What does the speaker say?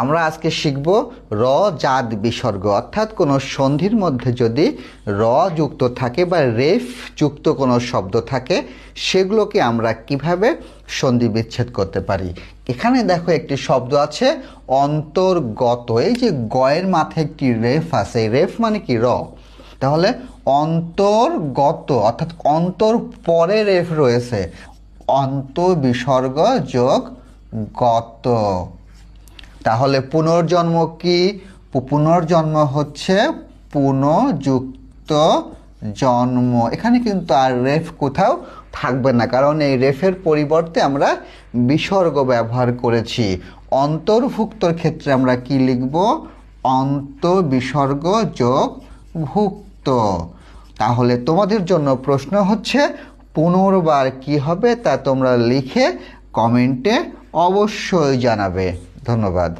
আমরা আজকে শিখব র জাত বিসর্গ। অর্থাৎ কোনো সন্ধির মধ্যে যদি র যুক্ত থাকে বা রেফ যুক্ত কোনো শব্দ থাকে, সেগুলোকে আমরা কীভাবে সন্ধি বিচ্ছেদ করতে পারি? এখানে দেখো একটি শব্দ আছে, অন্তর্গত। এই যে গয়ের মাথায় একটি রেফ আছে এই রেফ মানে কি র? তাহলে অন্তর্গত, অর্থাৎ অন্তর পরে রেফ রয়েছে। অন্ত বিসর্গ যোগ গত। তাহলে পুনর্জন্ম কি? পুনর্জন্ম হচ্ছে পুনযুক্ত জন্ম। এখানে কিন্তু আর রেফ কোথাও থাকবে না, কারণ এই রেফের পরিবর্তে আমরা বিসর্গ ব্যবহার করেছি। অন্তর্ভুক্তর ক্ষেত্রে আমরা কি লিখব? অন্ত বিসর্গ যোগ ভুক্ত। তাহলে তোমাদের জন্য প্রশ্ন হচ্ছে, পুনর্বার কি হবে তা তোমরা লিখে কমেন্টে অবশ্যই জানাবে। ধন্যবাদ